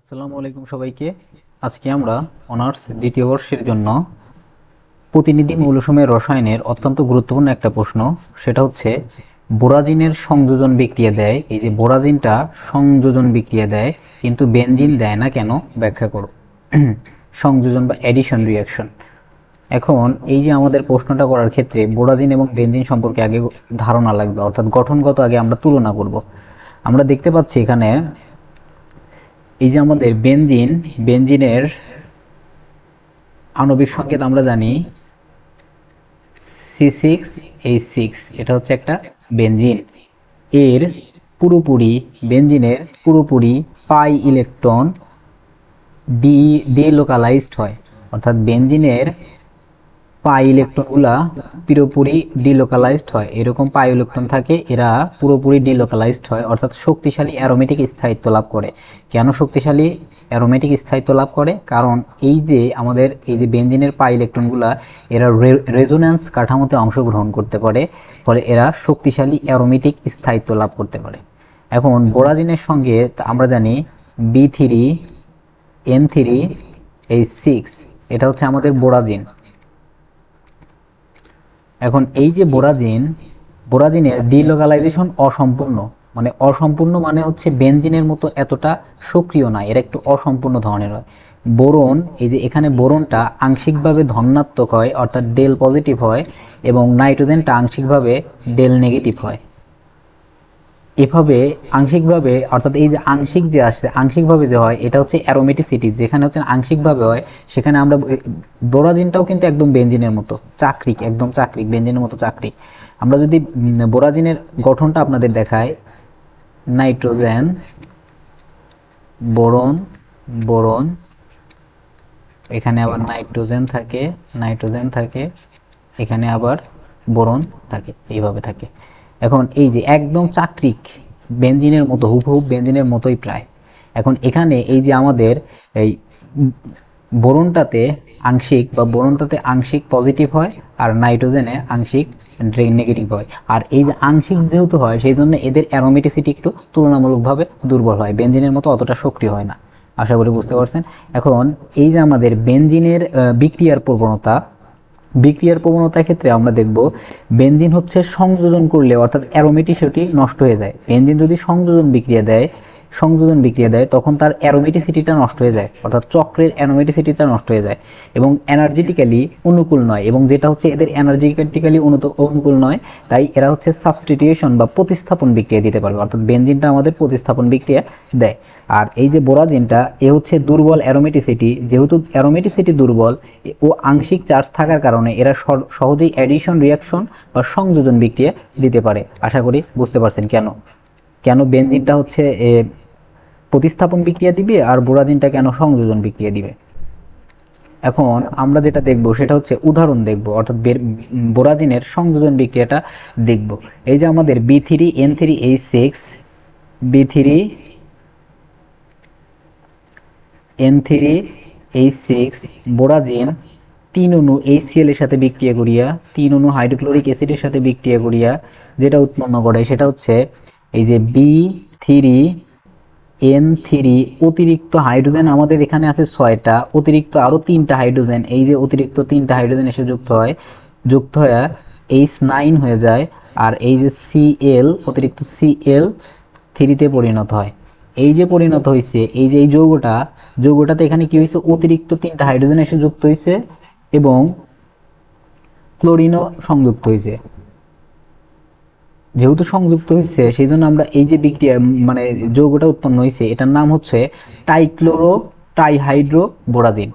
আসসালামু আলাইকুম সবাইকে। আজকে আমরা অনার্স দ্বিতীয় বর্ষের জন্য প্রতিনিধি মৌলসমূহের রসায়নের অত্যন্ত গুরুত্বপূর্ণ একটা প্রশ্ন। সেটা হচ্ছে, বোরাজিনের সংযোজন বিক্রিয়া দেয়। এই যে বোরাজিনটা সংযোজন বিক্রিয়া দেয়, কিন্তু বেনজিন দেয় না কেন? ব্যাখ্যা করো। সংযোজন বা এডিশন রিয়াকশন এখন এই যে আমাদের প্রশ্নটা করার ক্ষেত্রে বোরাজিন এবং বেনজিন সম্পর্কে আগে ধারণা লাগবে, অর্থাৎ গঠনগত আগে আমরা তুলনা করব। আমরা দেখতে পাচ্ছি এখানে এই যে আমাদের বেনজিন, বেনজিনের আণবিক সংকেত আমরা জানি সি সিক্স এইচ সিক্স এটা হচ্ছে একটা বেনজিন। এর পুরোপুরি, বেনজিনের পুরোপুরি পাই ইলেকট্রন ডি ডিলোকালাইজড হয়। অর্থাৎ বেনজিনের পাই ইলেকট্রনগুলা পুরোপুরি ডিলোকালাইজড হয়। এরকম পাই ইলেকট্রন থাকে, এরা পুরোপুরি ডিলোকালাইজড হয়, অর্থাৎ শক্তিশালী অ্যারোমেটিক স্থায়িত্ব লাভ করে। কেন শক্তিশালী অ্যারোমেটিক স্থায়িত্ব লাভ করে? কারণ এই যে আমাদের এই যে বেনজিনের পাই ইলেকট্রনগুলা এরা রেজোন্যান্স কাঠামোতে অংশগ্রহণ করতে পারে, ফলে এরা শক্তিশালী অ্যারোমেটিক স্থায়িত্ব লাভ করতে পারে। এখন বোরাজিনের সঙ্গে আমরা জানি বি থ্রি, এন থ্রি এই সিক্স, এটা হচ্ছে আমাদের বোরাজিন। এখন এই যে বোরাজিন, বোরাজিনের ডিলোকালাইজেশন অসম্পূর্ণ। মানে অসম্পূর্ণ মানে হচ্ছে বেনজিনের মতো এতটা সক্রিয় না, এর একটু অসম্পূর্ণ ধরনের হয়। বোরন, এই যে এখানে বোরনটা আংশিকভাবে ধনাত্মক হয়, অর্থাৎ ডেল পজিটিভ হয়, এবং নাইট্রোজেনটা আংশিকভাবে ডেল নেগেটিভ হয়। এভাবে আংশিকভাবে, অর্থাৎ এই যে আংশিক যে আসছে আংশিকভাবে যে হয়, এটা হচ্ছে অ্যারোমেটিসিটি যেখানে হচ্ছে আংশিকভাবে হয়, সেখানে আমরা বোরাজিনটাও কিন্তু একদম বেঞ্জিনের মতো, চাকরিক, একদম চাকরিক বেঞ্জিনের মতো চাকরিক। আমরা যদি বোরাজিনের গঠনটা আপনাদের দেখাই, নাইট্রোজেন, বোরন বোরন, এখানে আবার নাইট্রোজেন থাকে নাইট্রোজেন থাকে, এখানে আবার বোরন থাকে, এইভাবে থাকে। এখন এই যে একদম চাকরিক বেঞ্জিনের মতো হুবহুব বেঞ্জিনের মতোই প্রায়। এখন এখানে এই যে আমাদের এই বোরনটাতে আংশিক বা বোরনটাতে আংশিক পজিটিভ হয় আর নাইট্রোজেনে আংশিক নেগেটিভ হয়। আর এই যে আংশিক যেহেতু হয় সেই জন্য এদের অ্যারোমেটিসিটি একটু তুলনামূলকভাবে দুর্বল হয়। বেঞ্জিনের মতো অতটা সক্রিয় হয় না। আশা করি বুঝতে পারছেন? এখন এই যে আমাদের বেঞ্জিনের বিক্রিয়ার প্রবণতা বিক্রিয়ার প্রবণতার ক্ষেত্রে আমরা দেখব বেনজিন হচ্ছে সংযোজন করলে অর্থাৎ অ্যারোমেটিসিটি নষ্ট হয়ে যায়। বেনজিন যদি সংযোজন বিক্রিয়া দেয় সংযোজন বিক্রিয়া দেয়, তখন তার অ্যারোমেটিসিটিটা নষ্ট হয়ে যায়। অর্থাৎ চক্রের অ্যারোমেটিসিটিটা নষ্ট হয়ে যায়। এবং এনার্জেটিক্যালি অনুকূল নয়। এবং যেটা হচ্ছে এদের এনার্জেটিক্যালি অনুকূল নয়, তাই এরা হচ্ছে সাবস্টিটিউশন বা প্রতিস্থাপন বিক্রিয়া দিতে পারবে। অর্থাৎ বেনজিনটা আমাদের প্রতিস্থাপন বিক্রিয়া দেয়। আর এই যে বোরাজিনটা, এ হচ্ছে দুর্বল অ্যারোমেটিসিটি যেহেতু অ্যারোমেটিসিটি দুর্বল, ও আংশিক চার্জ থাকার কারণে এরা সহজেই অ্যাডিশন রিয়াকশন বা সংযোজন বিক্রিয়া দিতে পারে। আশা করি বুঝতে পারছেন কেন? কেন বেনজিনটা হচ্ছে প্রতিস্থাপন বিক্রিয়া দিবে আর বোরাজিনটা কেন সংযোজন বিক্রিয়া দিবে? এখন আমরা যেটা দেখব সেটা হচ্ছে উদাহরণ দেখব, অর্থাৎ বোরাজিনের সংযোজন বিক্রিয়াটা দেখব। এই যে আমাদের B three N three H six B three N three H six borazine তিন অণু এইচসিএল এর সাথে বিক্রিয়া করিয়া, তিন অণু হাইড্রোক্লোরিক অ্যাসিডের সাথে বিক্রিয়া করিয়া, যেটা উৎপন্ন করে সেটা হচ্ছে এই যে বি থ্রি এন থ্রি অতিরিক্ত হাইড্রোজেন আমাদের এখানে আছে ছয়টা। অতিরিক্ত আরও তিনটা হাইড্রোজেন এই যে অতিরিক্ত তিনটা হাইড্রোজেন এসে যুক্ত হয়, যুক্ত হয়ে এইচ নাইন হয়ে যায় আর এই যে সিএল অতিরিক্ত সিএল থ্রিতে পরিণত হয়। এই যে পরিণত হয়েছে এই যে এই যৌগটা, যৌগটাতে এখানে কি হয়েছে অতিরিক্ত তিনটা হাইড্রোজেন এসে যুক্ত হয়েছে এবং ক্লোরিনও সংযুক্ত হয়েছে যেহেতু সংযুক্ত হয়েছে সেই জন্য আমরা এই যে বিক্রিয়া মানে যৌগটা উৎপন্ন হয়েছে এটার নাম হচ্ছে টাইক্লোরো ট্রাইহাইড্রো বোরাদিন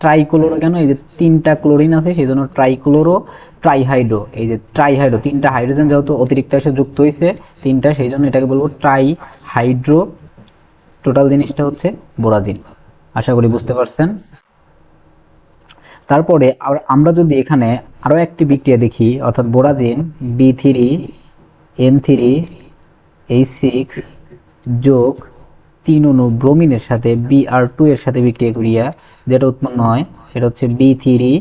ট্রাইক্লোরো কেন? এই যে তিনটা ক্লোরিন আছে সেই জন্য ট্রাইক্লোরো ট্রাইহাইড্রো এই যে ট্রাইহাইড্রো তিনটা হাইড্রোজেন যেহেতু অতিরিক্ত এসে যুক্ত হয়েছে তিনটা সেই জন্য এটাকে বলব ট্রাইহাইড্রো টোটাল জিনিসটা হচ্ছে বোরাদিন আশা করি বুঝতে পারছেন? তারপরে আমরা যদি এখানে আরও একটি বিক্রিয়া দেখি, অর্থাৎ borazine B three N three H six যোগ তিন অণু ব্রোমিনের সাথে বি আর টু এর সাথে বিক্রিয়া করিয়া যেটা উৎপন্ন হয়, সেটা হচ্ছে B three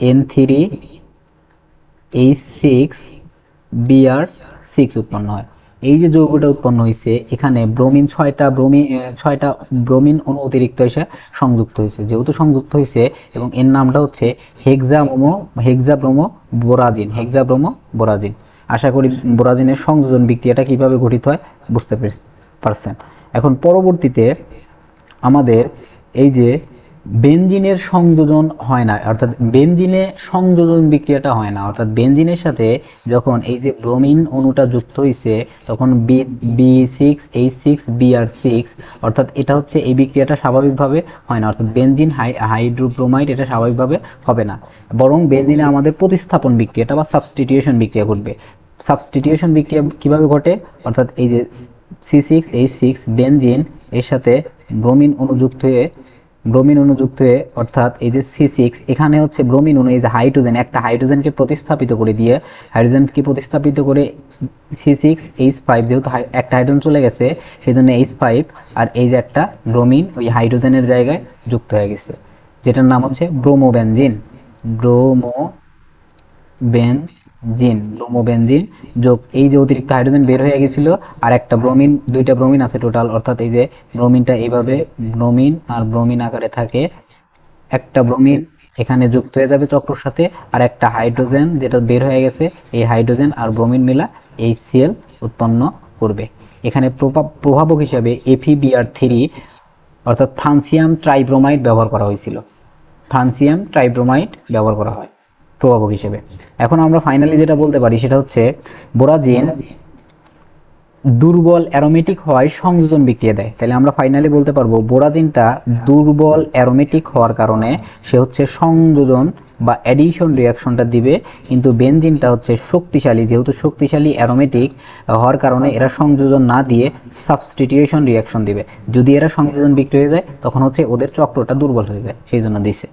N three H six B R six উৎপন্ন হয়। এই যে যৌগটা উৎপন্ন হয়েছে এখানে ব্রোমিন ছয়টা ব্রোমিন ছয়টা ব্রোমিন অণু অতিরিক্ত এসে সংযুক্ত হয়েছে যেহেতু সংযুক্ত হয়েছে এবং এর নামটা হচ্ছে হেক্সাব্রোমো হেক্সাব্রোমো বোরাজিন হেক্সাব্রোমো বোরাজিন আশা করি বোরাজিনের সংযোজন বিক্রিয়াটা কীভাবে গঠিত হয় বুঝতে পেরেছ- পারছেন। এখন পরবর্তীতে আমাদের এই যে বেনজিনের সংযোজন হয় না, অর্থাৎ বেনজিনে সংযোজন বিক্রিয়াটা হয় না, অর্থাৎ বেনজিনের সাথে যখন এই যে ব্রোমিন অণুটা যুক্ত হয়েছে তখন B B six H six B R six অর্থাৎ এটা হচ্ছে এই বিক্রিয়াটা স্বাভাবিকভাবে হয় না, অর্থাৎ বেনজিন হাই, হাইড্রোব্রোমাইড এটা স্বাভাবিকভাবে হবে না। বরং বেনজিনে আমাদের প্রতিস্থাপন বিক্রিয়াটা বা সাবস্টিটিউশন বিক্রিয়া ঘটবে। সাবস্টিটিউশন বিক্রিয়া কীভাবে ঘটে? অর্থাৎ এই যে C six H six benzene এর সাথে ব্রোমিন অনুযুক্ত হয়ে ব্রোমিন অনুযুক্ত হয়ে, অর্থাৎ এই যে সি সিক্স এখানে হচ্ছে ব্রোমিন অনু, এই যে হাইড্রোজেন একটা হাইড্রোজেনকে প্রতিস্থাপিত করে দিয়ে হাইড্রোজেনকে প্রতিস্থাপিত করে সি সিক্স এইচ ফাইভ যেহেতু একটা হাইড্রোজেন চলে গেছে সেই জন্য এইচ ফাইভ আর এই যে একটা ব্রোমিন ওই হাইড্রোজেনের জায়গায় যুক্ত হয়ে গেছে। যেটার নাম হচ্ছে ব্রোমোবেনজিন ব্রোমো বেনজিন ব্রোমোবেনজিন যোগ এই যে অতিরিক্ত হাইড্রোজেন বের হয়ে গেছিল আর একটা ব্রোমিন, দুইটা ব্রোমিন আছে টোটাল, অর্থাৎ এই যে ব্রোমিনটা এইভাবে ব্রোমিন আর ব্রোমিন আকারে থাকে। একটা ব্রোমিন এখানে যুক্ত হয়ে যাবে চক্রর সাথে আর একটা হাইড্রোজেন যেটা বের হয়ে গেছে, এই হাইড্রোজেন আর ব্রোমিন মিলা এই সিএল উৎপন্ন করবে। এখানে প্রভাব, প্রভাবক হিসাবে এফিবিআর থ্রি, অর্থাৎ ফ্রান্সিয়াম ট্রাইব্রোমাইড ব্যবহার করা হয়েছিল। ফ্রান্সিয়াম ট্রাইব্রোমাইড ব্যবহার করা হয়। প্রভাবক হিসেবে। এখন আমরা ফাইনালি যেটা বলতে পারি সেটা হচ্ছে বোরাজিন দুর্বল অ্যারোমেটিক হওয়ায় সংযোজন বিক্রিয়া দেয়। তাহলে আমরা ফাইনালি বলতে পারব বোরাজিনটা দুর্বল অ্যারোমেটিক হওয়ার কারণে সে হচ্ছে সংযোজন বা অ্যাডিশন রিয়াকশনটা দিবে, কিন্তু বেনজিনটা হচ্ছে শক্তিশালী। যেহেতু শক্তিশালী অ্যারোমেটিক হওয়ার কারণে এরা সংযোজন না দিয়ে সাবস্টিটিউশন রিয়াকশন দিবে। যদি এরা সংযোজন বিক্রি হয়ে যায়, তখন হচ্ছে ওদের চক্রটা দুর্বল হয়ে যায়, সেই জন্য দিছে।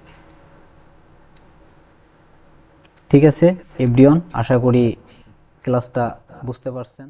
ঠিক আছে এভরিওয়ান আশা করি ক্লাসটা বুঝতে পারছেন।